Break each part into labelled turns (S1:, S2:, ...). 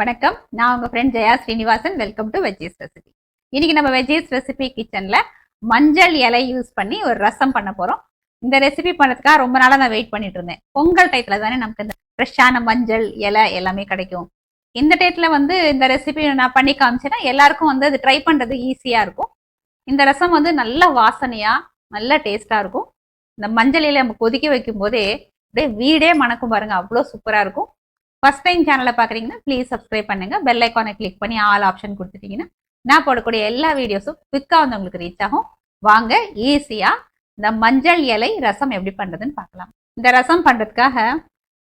S1: வணக்கம். நான் உங்கள் friend Jaya Srinivasan. Welcome to veggies recipe இன்னைக்கு நம்ம வெஜ்ஜீஸ் ரெசிபி கிச்சனில் மஞ்சள் இலை யூஸ் பண்ணி ஒரு ரசம் பண்ண போகிறோம் இந்த ரெசிபி பண்ணுறதுக்காக ரொம்ப நாளாக நான் வெயிட் பண்ணிட்டு இருந்தேன். பொங்கல் டயத்துல தானே நமக்கு இந்த ஃப்ரெஷ்ஷான மஞ்சள் இலை எல்லாமே கிடைக்கும். இந்த டயத்துல வந்து இந்த ரெசிபி நான் பண்ணி காமிச்சேன்னா எல்லாருக்கும் வந்து அது ட்ரை பண்ணுறது ஈஸியாக இருக்கும். இந்த ரசம் வந்து நல்ல வாசனையாக நல்ல டேஸ்ட்டாக இருக்கும். இந்த மஞ்சள் இலை நம்ம கொதிக்க வைக்கும் போதே அப்படியே வீடே மணக்கும் பாருங்க. அவ்வளோ சூப்பராக இருக்கும். ஃபர்ஸ்ட் டைம் சேனலை பார்க்குறீங்கன்னா ப்ளீஸ் சப்ஸ்கிரைப் பண்ணுங்கள் பெல் ஐக்கானை கிளிக் பண்ணி ஆல் ஆப்ஷன் கொடுத்துட்டீங்கன்னா நான் போடக்கூடிய எல்லா வீடியோஸும் குவிக்காக வந்து உங்களுக்கு ரீச் ஆகும். வாங்க ஈஸியாக இந்த மஞ்சள் இலை ரசம் எப்படி பண்ணுறதுன்னு பார்க்கலாம். இந்த ரசம் பண்ணுறதுக்காக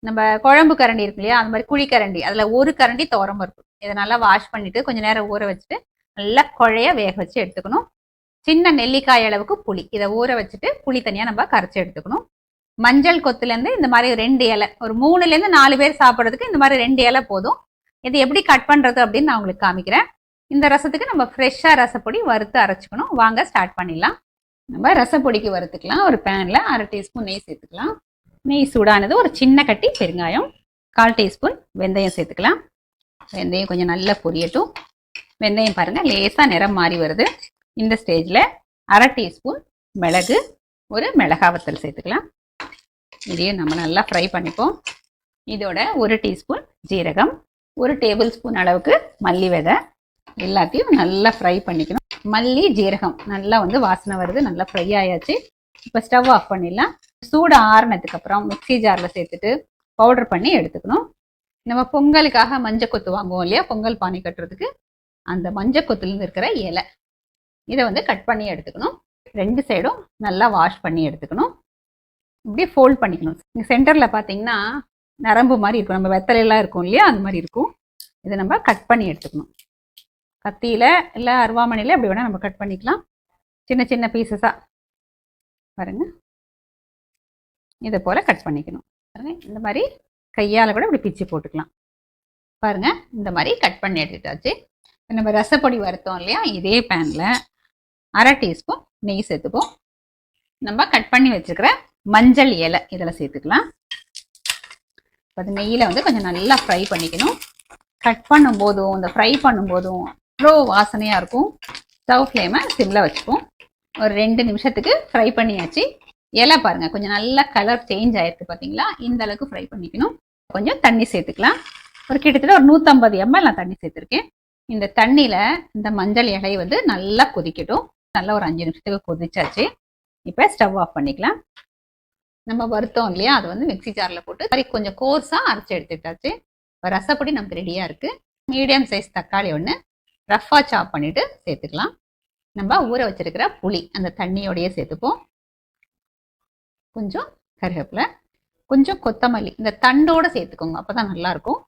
S1: நம்ம குழம்பு கரண்டி இருக்கு இல்லையா? அந்த மாதிரி குழிக்கரண்டி அதில் ஒரு கரண்டி துவரம் இருக்கும். இதை நல்லா வாஷ் பண்ணிவிட்டு கொஞ்சம் நேரம் ஊற வச்சுட்டு நல்லா குழைய வேக வச்சு எடுத்துக்கணும். சின்ன நெல்லிக்காய் அளவுக்கு புளி. இதை ஊற வச்சுட்டு புளி தனியாக நம்ம கரைச்சி எடுத்துக்கணும். மஞ்சள் கொத்துலேருந்து இந்த மாதிரி ரெண்டு இலை ஒரு மூணுலேருந்து நாலு பேர் சாப்பிட்றதுக்கு இந்த மாதிரி ரெண்டு இலை போதும். இது எப்படி கட் பண்ணுறது அப்படின்னு நான் உங்களுக்கு காமிக்கிறேன். இந்த ரசத்துக்கு நம்ம ஃப்ரெஷ்ஷாக ரசப்பொடி வறுத்து அரைச்சிக்கணும். வாங்க ஸ்டார்ட் பண்ணிடலாம். நம்ம ரசப்பொடிக்கு வறுத்துக்கலாம். ஒரு பேனில் அரை டீஸ்பூன் நெய் சேர்த்துக்கலாம். நெய் சூடானது ஒரு சின்ன கட்டி பெருங்காயம் கால் டீஸ்பூன் வெந்தயம் சேர்த்துக்கலாம். வெந்தயம் கொஞ்சம் நல்லா பொரியட்டும். வெந்தயம் பாருங்கள் லேசாக நிறம் மாறி வருது. இந்த ஸ்டேஜில் அரை டீஸ்பூன் மிளகு ஒரு மிளகா வத்தல் சேர்த்துக்கலாம். இதையும் நம்ம நல்லா ஃப்ரை பண்ணிப்போம். இதோட ஒரு டீஸ்பூன் ஜீரகம் ஒரு டேபிள் ஸ்பூன் அளவுக்கு மல்லி விதை எல்லாத்தையும் நல்லா ஃப்ரை பண்ணிக்கணும். மல்லி ஜீரகம் நல்லா வந்து வாசனை வருது நல்லா ஃப்ரை ஆயாச்சு. இப்போ ஸ்டவ் ஆஃப் பண்ணிடலாம். சூடு ஆறுனதுக்கு அப்புறம் மிக்ஸி ஜாரில் சேர்த்துட்டு பவுடர் பண்ணி எடுத்துக்கணும். நம்ம பொங்கலுக்காக மஞ்சள் கொத்து வாங்குவோம் இல்லையா? பொங்கல் பானை கட்டுறதுக்கு. அந்த மஞ்சள் கொத்துலேருந்து இருக்கிற இலை. இதை வந்து கட் பண்ணி எடுத்துக்கணும். ரெண்டு சைடும் நல்லா வாஷ் பண்ணி எடுத்துக்கணும். இப்படியே ஃபோல்ட் பண்ணிக்கணும். இங்கே சென்டரில் பார்த்தீங்கன்னா நரம்பு மாதிரி இருக்கும். நம்ம வெத்தலையெல்லாம் இருக்கும் இல்லையா? அந்த மாதிரி இருக்கும். இதை நம்ம கட் பண்ணி எடுத்துக்கணும். கத்தியில் இல்லை அருவாமனையில் அப்படி வேணால் நம்ம கட் பண்ணிக்கலாம். சின்ன சின்ன பீசஸாக பாருங்க. இதை போல் கட் பண்ணிக்கணும். பாருங்கள் இந்த மாதிரி கையால் கூட இப்படி பிச்சு போட்டுக்கலாம். பாருங்க. இந்த மாதிரி கட் பண்ணி எடுத்துட்டாச்சு. நம்ம ரசப்பொடி வறுத்தோம் இல்லையா? இதே பேனில் அரை டீஸ்பூன் நெய் சேர்த்துப்போம். நம்ம கட் பண்ணி வச்சுருக்கிற மஞ்சள் இலை இதில் சேர்த்துக்கலாம். இப்போ அது நெய்யில் வந்து கொஞ்சம் நல்லா ஃப்ரை பண்ணிக்கணும். கட் பண்ணும்போதும் இந்த ஃப்ரை பண்ணும்போதும் அவ்வளோ வாசனையாக இருக்கும். ஸ்டவ் ஃப்ளேமை சிம்மில் வச்சுப்போம். ஒரு ரெண்டு நிமிஷத்துக்கு ஃப்ரை பண்ணியாச்சு. இலை பாருங்கள் கொஞ்சம் நல்லா கலர் சேஞ்ச் ஆயிருக்கு பார்த்தீங்களா இந்த அளவுக்கு ஃப்ரை பண்ணிக்கணும். கொஞ்சம் தண்ணி சேர்த்துக்கலாம். ஒரு கிட்டத்தட்ட ஒரு நூற்றம்பது எம்எல் நான் தண்ணி சேர்த்துருக்கேன். இந்த தண்ணியில் இந்த மஞ்சள் இலை வந்து நல்லா கொதிக்கட்டும். நல்லா ஒரு அஞ்சு நிமிஷத்துக்கு கொதிச்சாச்சு. இப்போ ஸ்டவ் ஆஃப் பண்ணிக்கலாம். நம்ம வறுத்தோம் இல்லையா? அது வந்து மிக்ஸி ஜாரில் போட்டு சரி கொஞ்சம் கோர்ஸாக அரைச்சி எடுத்துட்டாச்சு. இப்போ ரசப்பொடி நமக்கு ரெடியாக இருக்குது மீடியம் சைஸ் தக்காளி ஒன்று ரஃப்பாக சாப் பண்ணிவிட்டு சேர்த்துக்கலாம். நம்ம ஊற வச்சிருக்கிற புளி அந்த தண்ணியோடையே சேர்த்துப்போம். கொஞ்சம் கருவேப்பிலை கொஞ்சம் கொத்தமல்லி இந்த தண்டோடு சேர்த்துக்கோங்க. அப்போ தான் நல்லாயிருக்கும்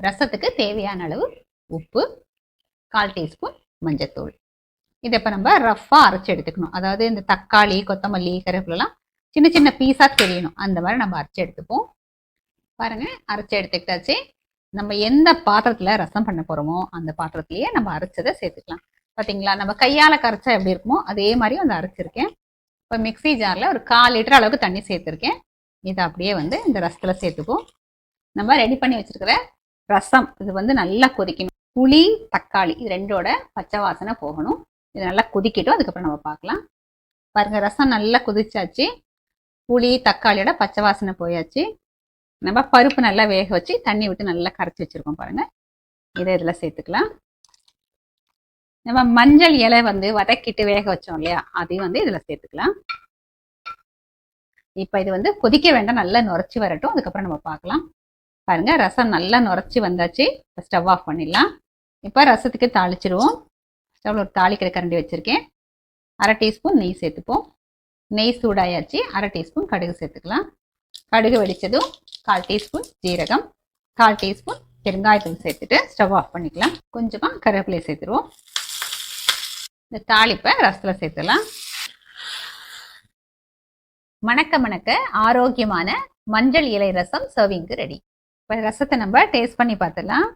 S1: ரசத்துக்கு தேவையான அளவு உப்பு கால் டீஸ்பூன் மஞ்சத்தூள். இதை இப்போ நம்ம ரஃப்பாக அரைச்சி எடுத்துக்கணும். அதாவது இந்த தக்காளி கொத்தமல்லி கருவேப்பிலாம் சின்ன சின்ன பீஸாக தெரியணும். அந்த மாதிரி நம்ம அரைச்சி எடுத்துப்போம். பாருங்கள் அரைச்சி எடுத்துக்கிட்டாச்சு. நம்ம எந்த பாத்திரத்தில் ரசம் பண்ண போகிறோமோ அந்த பாத்திரத்துலேயே நம்ம அரைச்சதை சேர்த்துக்கலாம். பார்த்தீங்களா நம்ம கையால் கரைச்சா எப்படி இருக்குமோ அதே மாதிரி வந்து அரைச்சிருக்கேன். இப்போ மிக்ஸி ஜாரில் ஒரு கால் லிட்டர் அளவுக்கு தண்ணி சேர்த்துருக்கேன். இதை அப்படியே வந்து இந்த ரசத்தில் சேர்த்துப்போம். நம்ம ரெடி பண்ணி வச்சுருக்கிற ரசம் இது வந்து நல்லா கொதிக்கணும். புளி தக்காளி இது ரெண்டோட பச்சை வாசனை போகணும். இது நல்லா கொதிக்கட்டும். அதுக்கப்புறம் நம்ம பார்க்கலாம். பாருங்கள் ரசம் நல்லா கொதிச்சாச்சு. புளி தக்காளியோட பச்சை வாசனை போயாச்சு. நம்ம பருப்பு நல்லா வேக வச்சு தண்ணி விட்டு நல்லா கரைச்சி வச்சிருக்கோம் பாருங்க. இதை இதில் சேர்த்துக்கலாம். நம்ம மஞ்சள் இலை வந்து வதக்கிட்டு வேக வச்சோம் இல்லையா? அதையும் வந்து இதில் சேர்த்துக்கலாம். இப்போ இது வந்து கொதிக்க வேண்டாம் நல்லா நுரைச்சி வரட்டும். அதுக்கப்புறம் நம்ம பார்க்கலாம். பாருங்க ரசம் நல்லா நுரைச்சி வந்தாச்சு. இப்போ ஸ்டவ் ஆஃப் பண்ணிடலாம். இப்போ ரசத்துக்கு தாளிச்சிருவோம். ஸ்டவ்வில் ஒரு தாளிக்கிற கரண்டி வச்சுருக்கேன். அரை டீஸ்பூன் நெய் சேர்த்துப்போம். நெய் சூடாயாச்சு அரை டீஸ்பூன் கடுகு சேர்த்துக்கலாம். கடுகு வெடித்ததும் கால் டீஸ்பூன் ஜீரகம் கால் டீஸ்பூன் பெருங்காயத்தூள் சேர்த்துட்டு ஸ்டவ் ஆஃப் பண்ணிக்கலாம். கொஞ்சமாக கருவேப்பிலை சேர்த்துருவோம். இந்த தாளிப்பை ரசத்தில் சேர்த்துலாம் மணக்க மணக்க ஆரோக்கியமான மஞ்சள் இலை ரசம் சர்விங்க்கு ரெடி. இப்போ ரசத்தை நம்ம டேஸ்ட் பண்ணி பார்த்துடலாம்.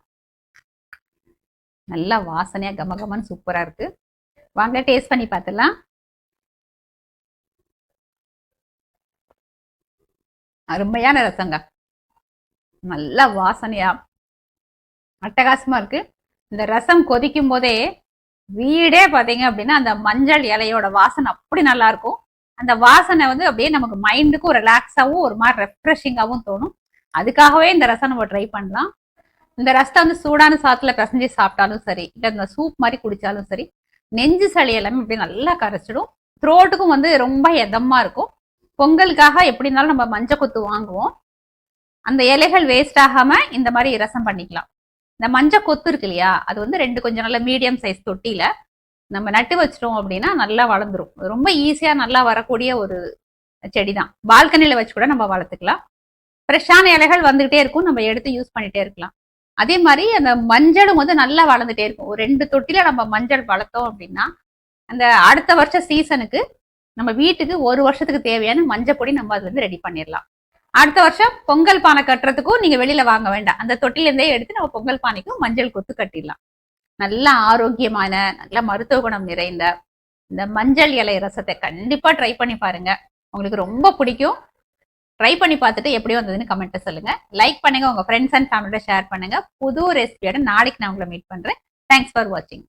S1: நல்லா வாசனையாக கம கமன்னு சூப்பராக இருக்குது வாங்க டேஸ்ட் பண்ணி பார்த்துடலாம். அருமையான ரசங்க. நல்ல வாசனையா. அட்டகாசமா இருக்கு. இந்த ரசம் கொதிக்கும் போதே வீடே பாத்தீங்க அப்படின்னா அந்த மஞ்சள் இலையோட வாசனை அப்படி நல்லா இருக்கும். அந்த வாசனை வந்து அப்படியே நமக்கு மைண்டுக்கும் ரிலாக்ஸாகவும் ஒரு மாதிரி ரெஃப்ரெஷிங்காகவும் தோணும். அதுக்காகவே இந்த ரசம் நம்ம ட்ரை பண்ணலாம். இந்த ரசத்தை வந்து சூடான சாத்துல பிசைஞ்சு சாப்பிட்டாலும் சரி இல்லை இந்த சூப் மாதிரி குடிச்சாலும் சரி நெஞ்சு சளி எல்லாமே அப்படியே நல்லா கரைச்சிடும். த்ரோட்டுக்கும் வந்து ரொம்ப எதமா இருக்கும். பொங்கலுக்காக எப்படி இருந்தாலும் நம்ம மஞ்சள் கொத்து வாங்குவோம். அந்த இலைகள் வேஸ்ட் ஆகாம இந்த மாதிரி ரசம் பண்ணிக்கலாம். இந்த மஞ்சள் கொத்து இருக்கு இல்லையா? அது வந்து ரெண்டு கொஞ்சம் நல்ல மீடியம் சைஸ் தொட்டியில நம்ம நட்டு வச்சிட்டோம் அப்படின்னா நல்லா வளர்ந்துரும். ரொம்ப ஈஸியா நல்லா வரக்கூடிய ஒரு செடி தான் பால்கனியில வச்சு கூட நம்ம வளர்த்துக்கலாம். ஃப்ரெஷ்ஷான இலைகள் வந்துகிட்டே இருக்கும். நம்ம எடுத்து யூஸ் பண்ணிட்டே இருக்கலாம். அதே மாதிரி அந்த மஞ்சளும் வந்து நல்லா வளர்ந்துட்டே இருக்கும். ஒரு ரெண்டு தொட்டில நம்ம மஞ்சள் வளர்த்தோம் அப்படின்னா அந்த அடுத்த வருஷ சீசனுக்கு நம்ம வீட்டுக்கு ஒரு வருஷத்துக்கு தேவையான மஞ்சள் பொடி நம்ம அது வந்து ரெடி பண்ணிடலாம். அடுத்த வருஷம் பொங்கல் பானை கட்டுறதுக்கும் நீங்க வெளியில வாங்க வேண்டாம். அந்த தொட்டிலேருந்தே எடுத்து நம்ம பொங்கல் பானைக்கும் மஞ்சள் கொத்து கட்டிடலாம். நல்ல ஆரோக்கியமான நல்ல மருத்துவ குணம் நிறைந்த இந்த மஞ்சள் இலை ரசத்தை கண்டிப்பா ட்ரை பண்ணி பாருங்க. உங்களுக்கு ரொம்ப பிடிக்கும். ட்ரை பண்ணி பார்த்துட்டு எப்படி வந்ததுன்னு கமெண்ட்டை சொல்லுங்க. லைக் பண்ணுங்க உங்க ஃப்ரெண்ட்ஸ் அண்ட் ஃபேமிலியோட ஷேர் பண்ணுங்க. புது ரெசிபியோட நாளைக்கு நான் உங்களை மீட் பண்றேன். தேங்க்ஸ் ஃபார் வாட்சிங்